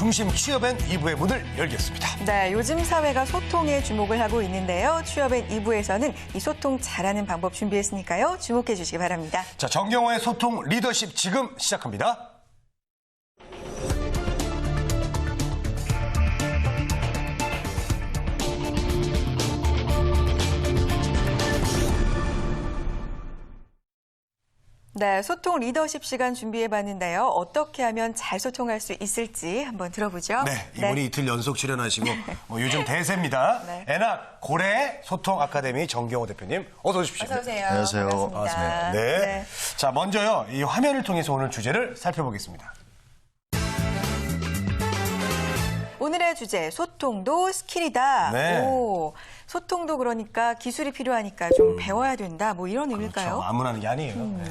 중심 취업엔 2부의 문을 열겠습니다. 네, 요즘 사회가 소통에 주목을 하고 있는데요. 취업엔 2부에서는 이 소통 잘하는 방법 준비했으니까요. 주목해 주시기 바랍니다. 자, 정경호의 소통 리더십 지금 시작합니다. 네, 소통 리더십 시간 준비해 봤는데요. 어떻게 하면 잘 소통할 수 있을지 한번 들어보죠. 네, 이번이 이틀 연속 출연하시고 뭐 요즘 대세입니다. 네. 에낙 고래 소통 아카데미 정경호 대표님 어서 오십시오. 어서 오세요. 안녕하세요. 반갑습니다. 네. 자, 먼저요. 이 화면을 통해서 오늘 주제를 살펴보겠습니다. 오늘의 주제 소통도 스킬이다. 네. 오, 소통도 그러니까 기술이 필요하니까 좀 배워야 된다. 뭐 이런 의미일까요? 저 아무나 하는 게 아니에요. 음. 네.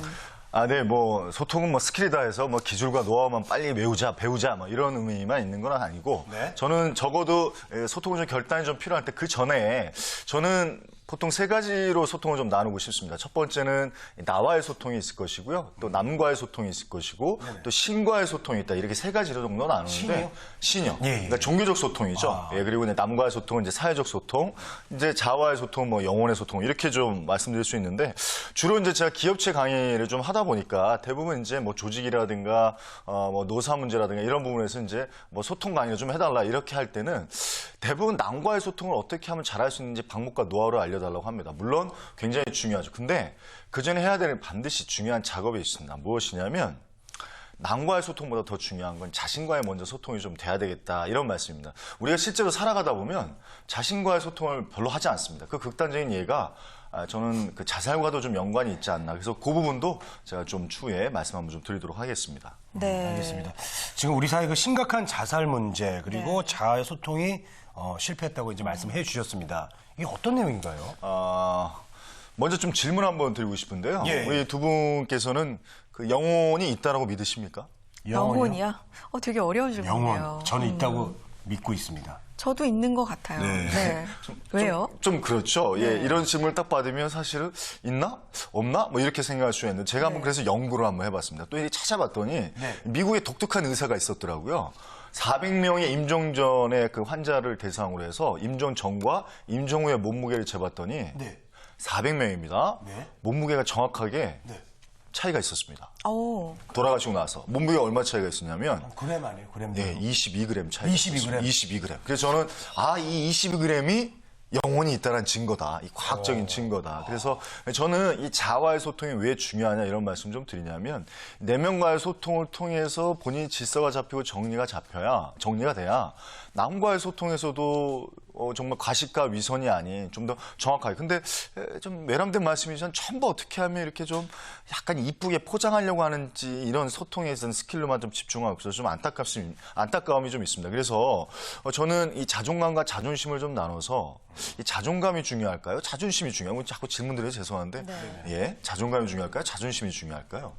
아, 네, 뭐, 소통은 뭐 스킬이다 해서 뭐 기술과 노하우만 빨리 외우자, 배우자, 뭐 이런 의미만 있는 건 아니고, 네. 저는 적어도 에, 소통은 좀 결단이 좀 필요할 때 그 전에 저는 보통 세 가지로 소통을 좀 나누고 싶습니다. 첫 번째는 나와의 소통이 있을 것이고요. 또 남과의 소통이 있을 것이고, 또 신과의 소통이 있다. 이렇게 세 가지로 정도 나누는데. 신이요? 신이요. 예, 예. 그러니까 종교적 소통이죠. 아. 예, 그리고 이제 남과의 소통은 이제 사회적 소통, 이제 자와의 소통, 뭐 영혼의 소통 이렇게 좀 말씀드릴 수 있는데 주로 이제 제가 기업체 강의를 좀 하다 보니까 대부분 이제 뭐 조직이라든가 어, 뭐 노사 문제라든가 이런 부분에서 이제 뭐 소통 강의를 좀 해달라 이렇게 할 때는 대부분 남과의 소통을 어떻게 하면 잘할 수 있는지 방법과 노하우를 알려 달라고 합니다. 물론 굉장히 중요하죠. 근데 그 전에 해야 되는 반드시 중요한 작업이 있습니다. 무엇이냐면 남과의 소통보다 더 중요한 건 자신과의 먼저 소통이 좀 돼야 되겠다 이런 말씀입니다. 우리가 실제로 살아가다 보면 자신과의 소통을 별로 하지 않습니다. 그 극단적인 예가 아, 저는 그 자살과도 좀 연관이 있지 않나. 그래서 그 부분도 제가 좀 추후에 말씀 한번 좀 드리도록 하겠습니다. 네. 알겠습니다. 지금 우리 사회 그 심각한 자살 문제 그리고 네. 자아의 소통이 어, 실패했다고 이제 말씀해 주셨습니다. 이게 어떤 내용인가요? 아, 먼저 좀 질문 한번 드리고 싶은데요. 예. 우리 두 분께서는 그 영혼이 있다라고 믿으십니까? 영혼이요? 어, 되게 어려운 질문이에요. 영혼. 저는 있다고 믿고 있습니다. 저도 있는 것 같아요. 네. 왜요? 좀, 좀 그렇죠. 예, 이런 질문을 딱 받으면 사실은 있나? 없나? 뭐 이렇게 생각할 수 있는데 제가 한번 그래서 연구를 한번 해봤습니다. 또 이게 찾아봤더니 미국에 독특한 의사가 있었더라고요. 400명의 임종 전의 그 환자를 대상으로 해서 임종 전과 임종 후의 몸무게를 재봤더니 네. 400명입니다. 네. 몸무게가 정확하게 네. 차이가 있었습니다. 오, 돌아가시고 나서 몸무게가 얼마 차이가 있었냐면 그램 아니에요? 그램. 네, 22g 차이. 22g. 22g. 그래서 저는 아, 이 22g이 영혼이 있다는 증거다. 이 과학적인 증거다. 그래서 저는 이 자와의 소통이 왜 중요하냐 이런 말씀 좀 드리냐면 내면과의 소통을 통해서 본인 질서가 잡히고 정리가 잡혀야 정리가 돼야 남과의 소통에서도 어, 정말 과식과 위선이 아닌 좀 더 정확하게. 근데 에, 좀 외람된 말씀이지만 전부 어떻게 하면 이렇게 좀 약간 이쁘게 포장하려고 하는지 이런 소통에 대한 스킬로만 좀 집중하고 있어서 좀 안타깝습, 안타까움이 좀 있습니다. 그래서 어, 저는 이 자존감과 자존심을 좀 나눠서 이 자존감이 중요할까요? 자존심이 중요하고 자꾸 질문드려요 죄송한데 예 자존감이 중요할까요? 자존심이 중요할까요?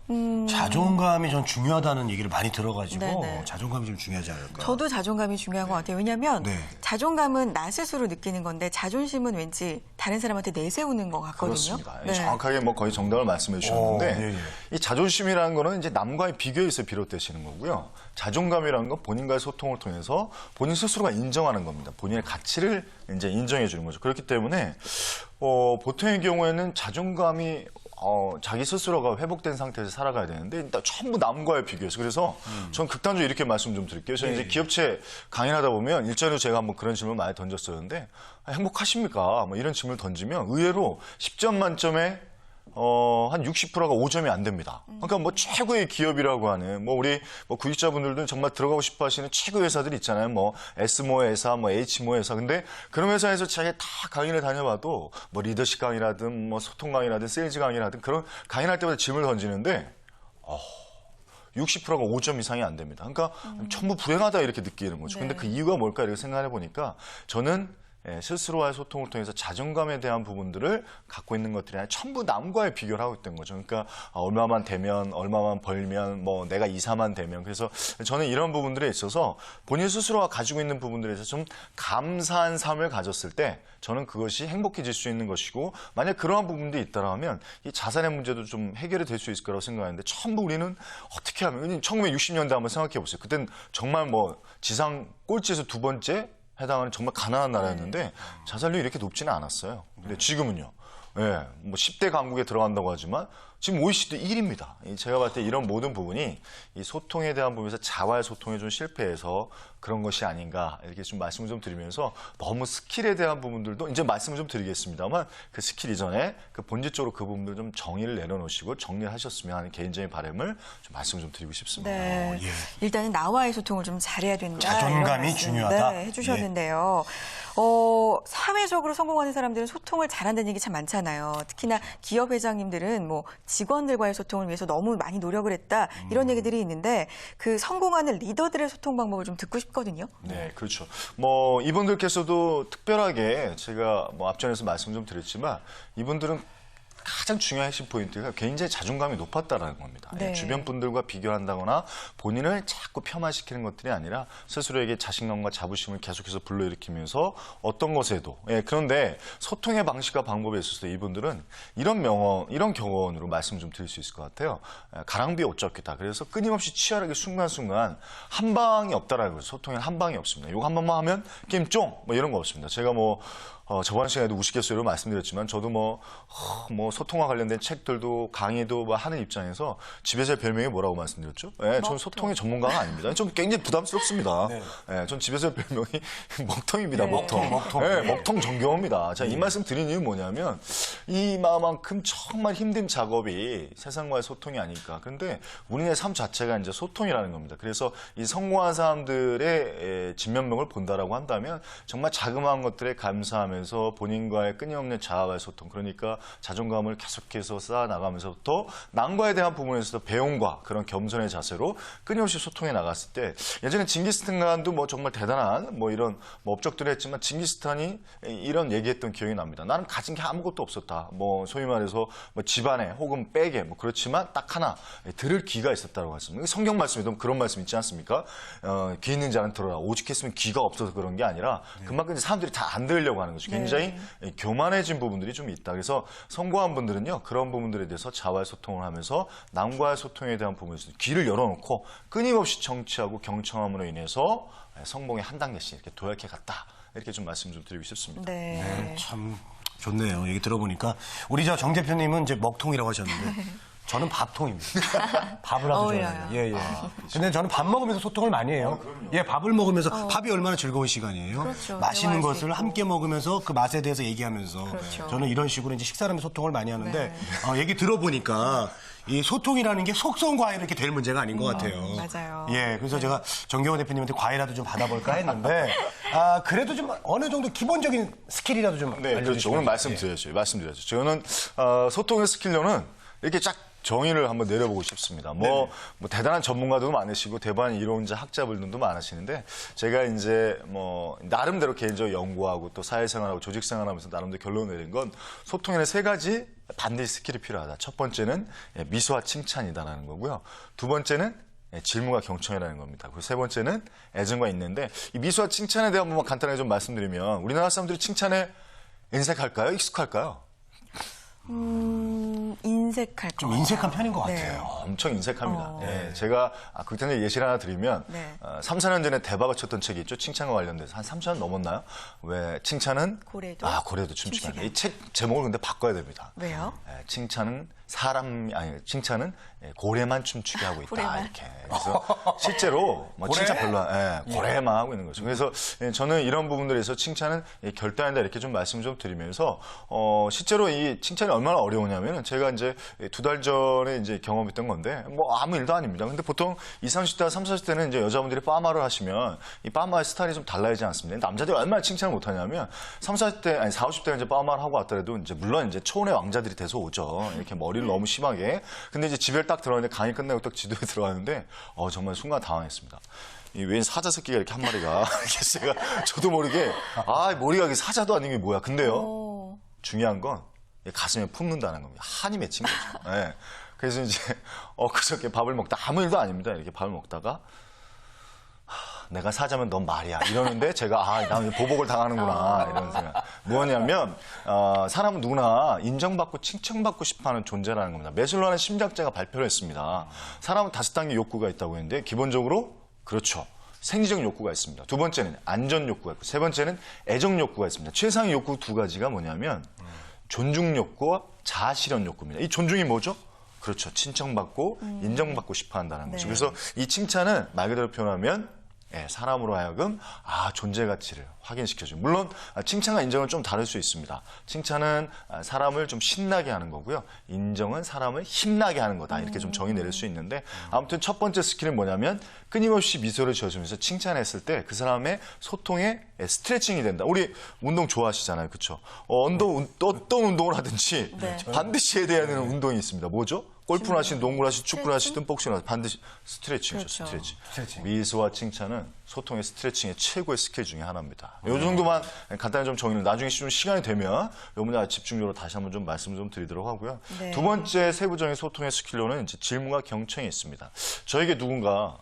자존감이 전 중요하다는 얘기를 많이 들어가지고 네네. 자존감이 좀 중요하지 않을까. 저도 자존감이 중요한 것 같아요. 왜냐하면 네. 자존감은 나 스스로 느끼는 건데 자존심은 왠지 다른 사람한테 내세우는 것 같거든요. 그렇습니다. 네. 정확하게 뭐 거의 정답을 말씀해 주셨는데 오, 예, 예. 이 자존심이라는 거는 이제 남과의 비교에서 비롯되시는 거고요. 자존감이라는 건 본인과의 소통을 통해서 본인 스스로가 인정하는 겁니다. 본인의 가치를 이제 인정해 주는 거죠. 그렇기 때문에 어, 보통의 경우에는 자존감이 어, 자기 스스로가 회복된 상태에서 살아가야 되는데 일단 전부 남과의 비교해서 그래서 저는 극단적으로 이렇게 말씀 좀 드릴게요. 저는 이제 기업체 강연하다 보면 일전에 제가 한번 그런 질문 많이 던졌었는데 아, 행복하십니까? 뭐 이런 질문을 던지면 의외로 10점 만점에 어, 한 60%가 5점이 안 됩니다. 그러니까 뭐 최고의 기업이라고 하는, 뭐 우리 뭐 구직자분들도 정말 들어가고 싶어 하시는 최고 회사들이 있잖아요. 뭐 S모 회사, 뭐 H모 회사. 근데 그런 회사에서 자기가 다 강의를 다녀봐도 뭐 리더십 강의라든 뭐 소통 강의라든 세일즈 강의라든 그런 강의할 때마다 질문을 던지는데 60%가 5점 이상이 안 됩니다. 그러니까 전부 불행하다 이렇게 느끼는 거죠. 근데 그 이유가 뭘까 이렇게 생각해 보니까 저는 예, 스스로와의 소통을 통해서 자존감에 대한 부분들을 갖고 있는 것들이 아니라 전부 남과의 비교를 하고 있던 거죠. 그러니까 아, 얼마만 되면, 얼마만 벌면, 뭐 내가 이사만 되면. 그래서 저는 이런 부분들에 있어서 본인 스스로가 가지고 있는 부분들에서 좀 감사한 삶을 가졌을 때 저는 그것이 행복해질 수 있는 것이고 만약 그러한 부분들이 있다라면 이 자산의 문제도 좀 해결이 될 수 있을 거라고 생각하는데 전부 우리는 어떻게 하면 1960년대 한번 생각해 보세요. 그땐 정말 뭐 지상 꼴찌에서 두 번째 해당하는 정말 가난한 나라였는데 자살률이 이렇게 높지는 않았어요. 근데 지금은요. 예, 뭐 10대 강국에 들어간다고 하지만 지금 OECD 1위입니다. 제가 봤을 때 이런 모든 부분이 이 소통에 대한 부분에서 자와의 소통에 좀 실패해서 그런 것이 아닌가 이렇게 좀 말씀을 좀 드리면서 너무 스킬에 대한 부분들도 이제 말씀을 좀 드리겠습니다만 그 스킬 이전에 그 본질적으로 그 부분들 좀 정의를 내려놓으시고 정리를 하셨으면 하는 개인적인 바람을 좀 말씀을 좀 드리고 싶습니다. 네. 일단은 나와의 소통을 좀 잘해야 된다. 자존감이 중요하다. 네, 해주셨는데요. 어, 사회적으로 성공하는 사람들은 소통을 잘한다는 얘기 참 많잖아요. 특히나 기업 회장님들은 뭐 직원들과의 소통을 위해서 너무 많이 노력을 했다 이런 얘기들이 있는데 그 성공하는 리더들의 소통 방법을 좀 듣고 싶거든요. 네, 그렇죠. 뭐 이분들께서도 특별하게 제가 뭐 앞전에서 말씀 좀 드렸지만 이분들은 가장 중요한 핵심 포인트가 굉장히 자존감이 높았다라는 겁니다. 예, 네. 주변 분들과 비교한다거나 본인을 자꾸 폄하시키는 것들이 아니라 스스로에게 자신감과 자부심을 계속해서 불러일으키면서 어떤 것에도 예, 그런데 소통의 방식과 방법에 있어서 이분들은 이런 명언, 이런 경험으로 말씀 좀 드릴 수 있을 것 같아요. 예, 가랑비에 옷 젖겠다. 그래서 끊임없이 치열하게 순간순간 한 방이 없다라는 거죠. 소통에 한 방이 없습니다. 이거 한 번만 하면 게임 쫑! 뭐 이런 거 없습니다. 제가 뭐 어, 저번 시간에도 우스갯소리로 말씀드렸지만 저도 뭐, 어, 뭐 소통과 관련된 책들도 강의도 뭐 하는 입장에서 집에서 별명이 뭐라고 말씀드렸죠? 예, 저는 소통의 전문가가 아닙니다. 좀 굉장히 부담스럽습니다. 예, 전 집에서 별명이 먹통입니다. 네. 먹통. 먹통. 예, 먹통 정겨웁니다. 자, 이 말씀 드린 이유는 뭐냐면 이만큼 정말 힘든 작업이 세상과의 소통이 아닐까. 그런데 우리의 삶 자체가 이제 소통이라는 겁니다. 그래서 이 성공한 사람들의 에, 진면목을 본다라고 한다면 정말 자그마한 것들에 감사하 면서 본인과의 끊임없는 자아와의 소통, 그러니까 자존감을 계속해서 쌓아나가면서부터 남과에 대한 부분에서도 배움과 그런 겸손의 자세로 끊임없이 소통해 나갔을 때 예전에 징기스탄간도 뭐 정말 대단한 뭐 이런 뭐 업적들을 했지만 징기스탄이 이런 얘기했던 기억이 납니다. 나는 가진 게 아무것도 없었다. 뭐 소위 말해서 뭐 집안에 혹은 백에 뭐 그렇지만 딱 하나 들을 귀가 있었다고 했습니다. 성경 말씀에도 그런 말씀 있지 않습니까? 어, 귀 있는 자는 들어라. 오직했으면 귀가 없어서 그런 게 아니라 그만큼 이제 사람들이 다 안 들으려고 하는 거죠. 굉장히 교만해진 부분들이 좀 있다. 그래서 성공한 분들은요 그런 부분들에 대해서 자와의 소통을 하면서 남과의 소통에 대한 부분에서 귀를 열어놓고 끊임없이 정치하고 경청함으로 인해서 성공의 한 단계씩 이렇게 도약해 갔다. 이렇게 좀 말씀 좀 드리고 싶습니다. 네. 참 좋네요. 얘기 들어보니까 우리 저 정 대표님은 이제 먹통이라고 하셨는데 저는 밥통입니다. 밥을 아주 어울려요. 좋아해요. 예, 예. 근데 저는 밥 먹으면서 소통을 많이 해요. 예, 밥을 먹으면서 밥이 얼마나 즐거운 시간이에요. 그렇죠. 맛있는 대화할 수 것을 있고. 함께 먹으면서 그 맛에 대해서 얘기하면서 그렇죠. 저는 이런 식으로 이제 식사를 하면서 소통을 많이 하는데 네. 어, 얘기 들어보니까 이 소통이라는 게 속성 과외로 이렇게 될 문제가 아닌 것 같아요. 맞아요. 예, 그래서 제가 정경호 대표님한테 과외라도 좀 받아볼까 했는데 아 그래도 좀 어느 정도 기본적인 스킬이라도 좀 네, 그렇죠. 알려주시면 오늘 말씀드렸죠. 말씀드렸죠. 저는 어, 소통의 스킬로는 이렇게 쫙 정의를 한번 내려보고 싶습니다. 뭐, 뭐 대단한 전문가도 많으시고 대단한 이론자 학자분들도 많으시는데 제가 이제 뭐 나름대로 개인적으로 연구하고 또 사회생활하고 조직생활하면서 나름대로 결론 내린 건 소통에는 세 가지 반드시 스킬이 필요하다. 첫 번째는 예, 미소와 칭찬이다라는 거고요. 두 번째는 예, 질문과 경청이라는 겁니다. 그리고 세 번째는 애정과 있는데 이 미소와 칭찬에 대한 부분 간단하게 좀 말씀드리면 우리나라 사람들이 칭찬에 인색할까요? 익숙할까요? 음, 인색할 거. 좀 인색한 편인 것 네. 같아요. 엄청 인색합니다. 어. 예, 제가 아, 그때는 예시를 하나 드리면 네. 어, 3, 4년 전에 대박을 쳤던 책이 있죠. 칭찬과 관련돼서 한 3, 4년 넘었나요? 왜 칭찬은 고래도 아 고래도 춤추게 춤추게 한다. 이책 제목을 근데 바꿔야 됩니다. 왜요? 예, 칭찬은 사람 아니 칭찬은 예, 고래만 춤추게 하고 있다 고래만. 이렇게 그래서 실제로 뭐 고래? 칭찬 별로 안- 예, 고래만 하고 있는 거죠. 그래서 예, 저는 이런 부분들에서 칭찬은 예, 결단한다 이렇게 좀 말씀 좀 드리면서 어, 실제로 이 칭찬이 얼마나 어려우냐면은 제가 이제 두 달 전에 이제 경험했던 건데 뭐 아무 일도 아닙니다. 근데 보통 20, 30대, 30, 40대는 이제 여자분들이 파마를 하시면 이 파마의 스타일이 좀 달라지지 않습니까? 남자들이 얼마나 칭찬을 못하냐면 30, 40대 아니 40, 50대가 이제 파마를 하고 왔더라도 이제 물론 이제 초혼의 왕자들이 돼서 오죠. 이렇게 머리 를 너무 심하게. 근데 이제 집에 딱 들어왔는데 강의 끝나고 딱 지도에 들어왔는데 어 정말 순간 당황했습니다. 이웬 사자 새끼가 이렇게 한 마리가 제가 저도 모르게 아 머리가 이게 사자도 아닌 게 뭐야. 근데요 오. 중요한 건 가슴에 품는다는 겁니다. 한이 맺힌 거죠. 예. 그래서 이제 어 그저께 밥을 먹다 아무 일도 아닙니다. 이렇게 밥을 먹다가 하, 내가 사자면 넌 말이야 이러는데 제가 아 나는 보복을 당하는구나 이런 생각. 뭐냐면 어, 사람은 누구나 인정받고 칭찬받고 싶어하는 존재라는 겁니다. 매슬로하는 심리학자가 발표를 했습니다. 사람은 다섯 단계 욕구가 있다고 했는데 기본적으로 그렇죠. 생리적 욕구가 있습니다. 두 번째는 안전 욕구가 있고 세 번째는 애정 욕구가 있습니다. 최상의 욕구 두 가지가 뭐냐면 존중 욕구와 자아 실현 욕구입니다. 이 존중이 뭐죠? 그렇죠. 칭찬받고 인정받고 싶어 한다는 거죠. 네. 그래서 이 칭찬은 말 그대로 표현하면 예, 사람으로 하여금 아 존재 가치를 확인시켜줘요. 물론 아, 칭찬과 인정은 좀 다를 수 있습니다. 칭찬은 아, 사람을 좀 신나게 하는 거고요. 인정은 사람을 힘나게 하는 거다. 이렇게 좀 정의 내릴 수 있는데 아무튼 첫 번째 스킬은 뭐냐면 끊임없이 미소를 지어주면서 칭찬했을 때 그 사람의 소통에 예, 스트레칭이 된다. 우리 운동 좋아하시잖아요, 그렇죠? 어, 언더, 운- 어떤 운동을 하든지 네. 반드시 해야 되는 운동이 있습니다. 뭐죠? 골프를 하시든 농구를 하시든 축구를 하시든 복싱을 하시든 반드시 스트레칭이죠, 그렇죠. 스트레칭. 스트레칭. 미소와 칭찬은 소통의 스트레칭의 최고의 스킬 중에 하나입니다. 이 정도만 간단히 좀 정리를 나중에 좀 시간이 되면 요 문제 집중적으로 다시 한번 좀 말씀 좀 드리도록 하고요. 네. 두 번째 세부적인 소통의 스킬로는 이제 질문과 경청이 있습니다. 저에게 누군가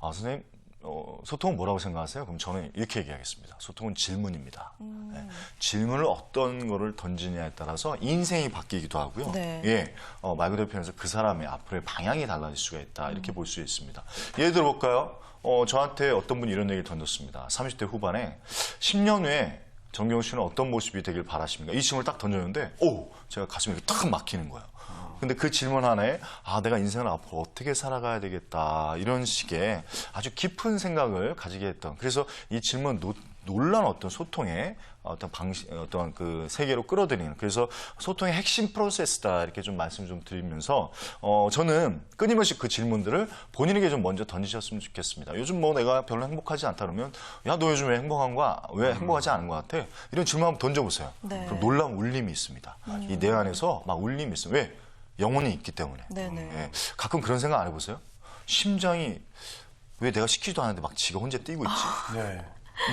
아 선생님 어, 소통은 뭐라고 생각하세요? 그럼 저는 이렇게 얘기하겠습니다. 소통은 질문입니다. 음. 네. 질문을 어떤 거를 던지냐에 따라서 인생이 바뀌기도 하고요. 네. 예, 어, 말 그대로 표현해서 그 사람의 앞으로의 방향이 달라질 수가 있다. 음. 이렇게 볼수 있습니다. 예를 들어 볼까요? 어, 저한테 어떤 분이 이런 얘기를 던졌습니다. 30대 후반에 10년 후에 정경호 씨는 어떤 모습이 되길 바라십니까? 이 질문을 딱 던졌는데, 오! 제가 가슴이 이렇게 탁 막히는 거예요. 근데 그 질문 하나에, 아, 내가 인생을 앞으로 어떻게 살아가야 되겠다. 이런 식의 아주 깊은 생각을 가지게 했던. 그래서 이 질문 노, 놀란 어떤 소통의 어떤 방식, 어떤 그 세계로 끌어들이는. 그래서 소통의 핵심 프로세스다. 이렇게 좀 말씀 좀 드리면서, 어, 저는 끊임없이 그 질문들을 본인에게 좀 먼저 던지셨으면 좋겠습니다. 요즘 뭐 내가 별로 행복하지 않다 그러면, 야, 너 요즘 왜 행복한 거야? 왜 행복하지 않은 것 같아? 이런 질문 한번 던져보세요. 네. 그럼 놀라운 울림이 있습니다. 이 내 안에서 막 울림이 있어요. 왜? 영혼이 있기 때문에. 네네. 예. 가끔 그런 생각 안 해보세요? 심장이 왜 내가 시키지도 않았는데 막 지가 혼자 뛰고 있지? 네.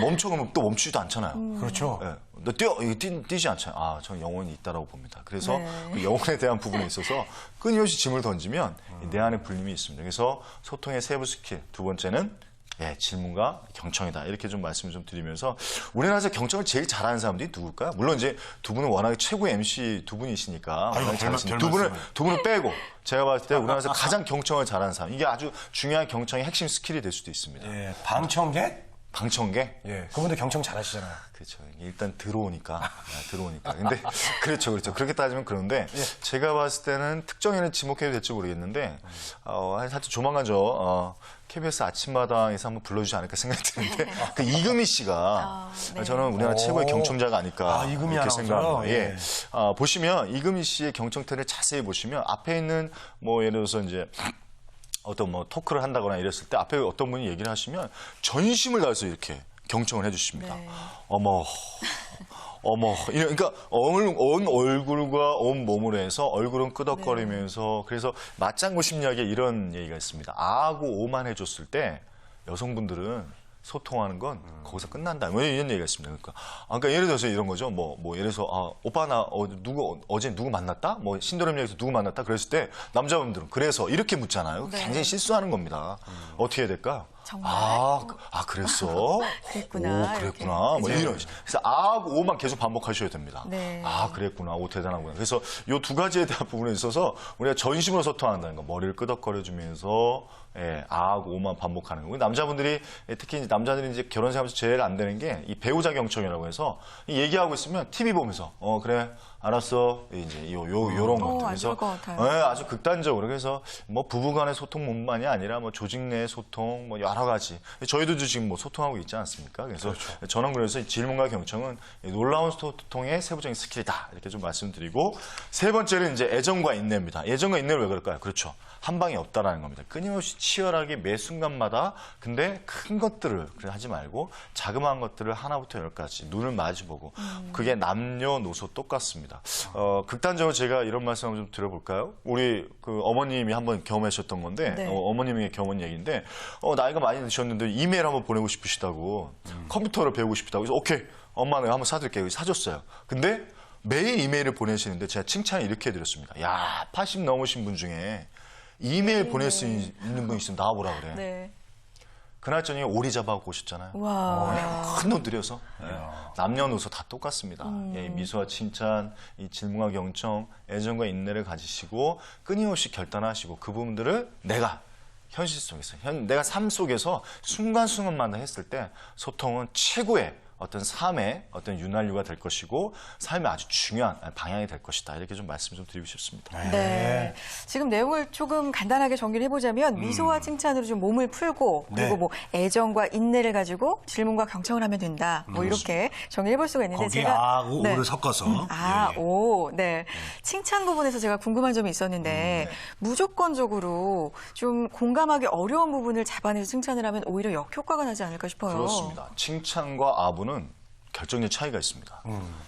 멈춰 가면 또 멈추지도 않잖아요. 그렇죠. 예. 너 뛰어! 뛰, 뛰지 않잖아요. 아, 저는 영혼이 있다라고 봅니다. 그래서 네. 그 영혼에 대한 부분에 있어서 끊임없이 짐을 던지면 이내 안에 불림이 있습니다. 그래서 소통의 세부 스킬. 두 번째는 예, 질문과 경청이다. 이렇게 좀 말씀을 좀 드리면서 우리나라에서 경청을 제일 잘하는 사람들이 누굴까요? 물론 이제 두 분은 워낙에 최고의 MC 두 분이시니까 아이고, 별두별 분을. 두 분을 빼고 제가 봤을 때 우리나라에서 가장 경청을 잘하는 사람 이게 아주 중요한 경청의 핵심 스킬이 될 수도 있습니다. 예, 방청객? 방청객 예, 그분도 경청 잘하시잖아요. 그렇죠. 일단 들어오니까 아, 들어오니까. 근데 그렇죠, 그렇죠. 그렇게 따지면 그런데 제가 봤을 때는 특정인을 지목해도 될지 모르겠는데 어, 한 살짝 조만간 저 어, KBS 아침마당에서 한번 불러주지 않을까 생각이 드는데 그 이금희 씨가 아, 네. 저는 우리나라 최고의 오. 경청자가 아닐까 아, 이금희 이렇게 아나운서요? 생각합니다. 예. 예. 아, 보시면 이금희 씨의 경청태를 자세히 보시면 앞에 있는 뭐 예를 들어서 이제 어떤 뭐 토크를 한다거나 이랬을 때 앞에 어떤 분이 얘기를 하시면 전심을 다해서 이렇게 경청을 해주십니다. 네. 어머, 어머, 그러니까 온, 온 얼굴과 온 몸으로 해서 얼굴은 끄덕거리면서 그래서 맞장구 심리학에 이런 얘기가 있습니다. 아하고 오만 해줬을 때 여성분들은 소통하는 건 거기서 끝난다. 뭐 이런 얘기가 있습니다. 그러니까, 아, 그러니까 예를 들어서 이런 거죠. 뭐, 뭐 예를 들어서 아, 오빠 나 어, 누구 어제 누구 만났다? 뭐 신도림역에서 누구 만났다? 그랬을 때 남자분들은 그래서 이렇게 묻잖아요. 네. 굉장히 실수하는 겁니다. 어떻게 해야 될까? 정말? 아, 그- 아 그랬어? 그랬구나, 오. 그랬구나. 뭐 이런. 그래서 아하고 오만 계속 반복하셔야 됩니다. 네. 아, 그랬구나. 오, 대단하구나. 그래서 요 두 가지에 대한 부분에 있어서 우리가 전심으로 소통한다는 거. 머리를 끄덕거려주면서 예, 아하고 오만 반복하는 거. 남자분들이 예, 특히 이제 남자들이 이제 결혼 생활에서 제일 안 되는 게 이 배우자 경청이라고 해서 이 얘기하고 있으면 TV 보면서 어 그래 알았어 이제 요 요 요런 어, 것들 안 그래서 좋을 것 같아요. 예, 아주 극단적으로 그래서 뭐 부부간의 소통뿐만이 아니라 뭐 조직 내 소통 뭐 여러 가지 저희도 지금 뭐 소통하고 있지 않습니까? 그래서 저는 그래서 이 질문과 경청은 이 놀라운 소통의 세부적인 스킬이다 이렇게 좀 말씀드리고 세 번째는 이제 애정과 인내입니다. 애정과 인내를 왜 그럴까요? 그렇죠. 한 방에 없다라는 겁니다. 끊임없이 치열하게 매 순간마다 근데 큰 것들을 하지 말고 자그마한 것들을 하나부터 열까지 눈을 마주보고 그게 남녀노소 똑같습니다. 그렇습니다. 어, 극단적으로 제가 이런 말씀을 좀 드려볼까요? 우리 그 어머님이 한번 경험하셨던 건데, 네. 어, 머님의 경험 얘기인데, 어, 나이가 많이 드셨는데 이메일 한번 보내고 싶으시다고, 컴퓨터를 배우고 싶다고. 그래서 오케이, 엄마 내가 한번 사드릴게요. 그래서 사줬어요. 근데 매일 이메일을 보내시는데 제가 칭찬을 이렇게 해드렸습니다. 야, 80 넘으신 분 중에 이메일 보낼 수 있는 분 있으면 나와보라 그래. 네. 그날 저녁에 오리 잡아갖고 오셨잖아요. 와. 큰 돈 들여서 예. 남녀노소 다 똑같습니다. 예, 이 미소와 칭찬, 이 질문과 경청, 애정과 인내를 가지시고 끊임없이 결단하시고 그 부분들을 내가 현실 속에서, 현, 내가 삶 속에서 순간순간마다 했을 때 소통은 최고의 어떤 삶의 어떤 윤활유가 될 것이고 삶의 아주 중요한 방향이 될 것이다. 이렇게 좀 말씀 좀 드리고 싶습니다. 네. 지금 내용을 조금 간단하게 정리를 해보자면 미소와 칭찬으로 좀 몸을 풀고 그리고 네. 뭐 애정과 인내를 가지고 질문과 경청을 하면 된다. 뭐 이렇게 정리해 볼 수가 있는데 거기에 제가 아고 네. 오를 섞어서. 아, 예, 예. 오, 네. 칭찬 부분에서 제가 궁금한 점이 있었는데 무조건적으로 좀 공감하기 어려운 부분을 잡아내서 칭찬을 하면 오히려 역효과가 나지 않을까 싶어요. 그렇습니다. 칭찬과 아부는 결정적 차이가 있습니다.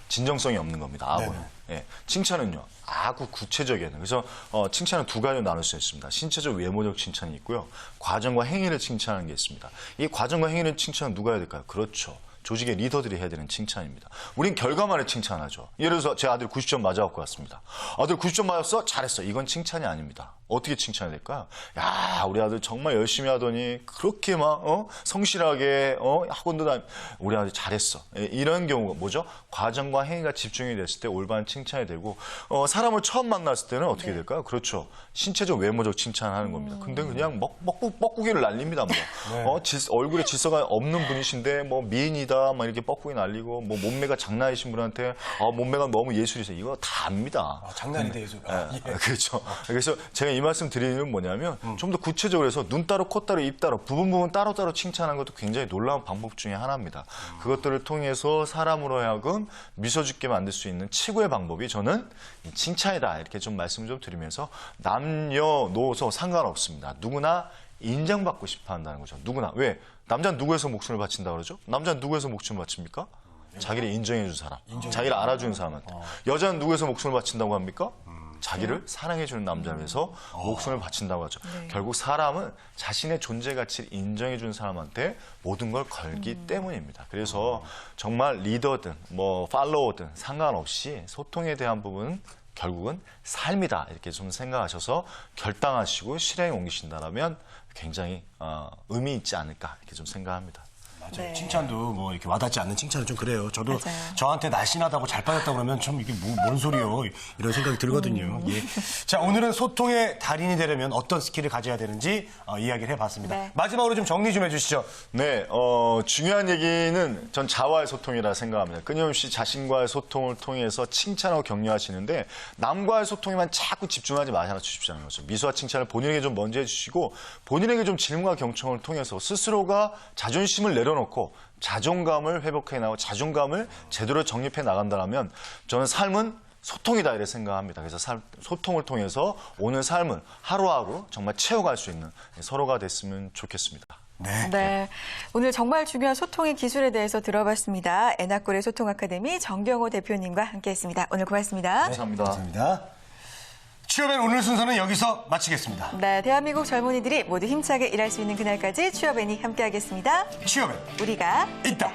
진정성이 없는 겁니다. 아부는. 예. 칭찬은요. 아구 구체적이에요. 그래서 어, 칭찬은 두 가지로 나눌 수 있습니다. 신체적 외모적 칭찬이 있고요. 과정과 행위를 칭찬하는 게 있습니다. 이 과정과 행위를 칭찬은 누가 해야 될까요? 그렇죠. 조직의 리더들이 해야 되는 칭찬입니다. 우린 결과만을 칭찬하죠. 예를 들어서 제 아들 90점 맞아갖고 왔습니다. 아들 90점 맞았어? 잘했어. 이건 칭찬이 아닙니다. 어떻게 칭찬해야 될까요? 야, 우리 아들 정말 열심히 하더니 그렇게 막 어? 성실하게 어? 학원도 다 우리 아들 잘했어. 예, 이런 경우가 뭐죠? 과정과 행위가 집중이 됐을 때 올바른 칭찬이 되고 어, 사람을 처음 만났을 때는 어떻게 될까요? 그렇죠. 신체적 외모적 칭찬하는 겁니다. 근데 그냥 먹, 먹고 뻐꾸기를 날립니다. 뭐. 어, 질- 얼굴에 질서가 없는 분이신데 뭐 미인이다 막 이렇게 뻐꾸기 날리고 뭐 몸매가 장난이신 분한테 어, 몸매가 너무 예술이세요. 이거 다 압니다. 아, 장난이 돼, 예술. 아, 예, 그렇죠. 그래서 제가 이 말씀 드리는 건 뭐냐면 좀더 구체적으로 해서 눈 따로 코 따로 입 따로 부분 부분 따로 따로 칭찬하는 것도 굉장히 놀라운 방법 중에 하나입니다. 그것들을 통해서 사람으로 하여금 미소 짓게 만들 수 있는 최고의 방법이 저는 이 칭찬이다 이렇게 좀 말씀 좀 드리면서 남녀노소 상관없습니다. 누구나 인정받고 싶어 한다는 거죠. 누구나 왜 남자는 누구에서 목숨을 바친다 그러죠? 남자는 누구에서 목숨을 바칩니까? 자기를 인정해 준 사람, 자기를 알아주는 사람한테. 여자는 누구에서 목숨을 바친다고 합니까? 자기를 사랑해주는 남자를 위해서 목숨을 바친다고 하죠. 결국 사람은 자신의 존재 가치를 인정해주는 사람한테 모든 걸 걸기 때문입니다. 그래서 정말 리더든 뭐 팔로워든 상관없이 소통에 대한 부분은 결국은 삶이다 이렇게 좀 생각하셔서 결단하시고 실행에 옮기신다면 굉장히 어, 의미 있지 않을까 이렇게 좀 생각합니다. 맞아요. 네. 칭찬도 뭐 이렇게 와닿지 않는 칭찬은 좀 그래요. 저도 맞아요. 저한테 날씬하다고 잘 빠졌다 그러면 좀 이게 뭐, 뭔 소리요? 이런 생각이 들거든요. 음. 예. 자, 오늘은 소통의 달인이 되려면 어떤 스킬을 가져야 되는지 어, 이야기를 해봤습니다. 네. 마지막으로 좀 정리 좀 해주시죠. 네, 어, 중요한 얘기는 전 자와의 소통이라 생각합니다. 끊임없이 자신과의 소통을 통해서 칭찬하고 격려하시는데 남과의 소통에만 자꾸 집중하지 마셔 주십시오는 거죠. 미소와 칭찬을 본인에게 좀 먼저 해주시고 본인에게 좀 질문과 경청을 통해서 스스로가 자존심을 내려놓 고 자존감을 회복해 나고 자존감을 제대로 정립해 나간다면 저는 삶은 소통이다 이렇게 생각합니다. 그래서 삶- 소통을 통해서 오늘 삶을 하루하루 정말 채워갈 수 있는 서로가 됐으면 좋겠습니다. 네. 네. 오늘 정말 중요한 소통의 기술에 대해서 들어봤습니다. 에나골의 소통 아카데미 정경호 대표님과 함께 했습니다. 오늘 고맙습니다. 감사합니다. 감사합니다. 취업엔 오늘 순서는 여기서 마치겠습니다. 네, 대한민국 젊은이들이 모두 힘차게 일할 수 있는 그날까지 취업애니 함께하겠습니다. 취업엔 우리가 있다.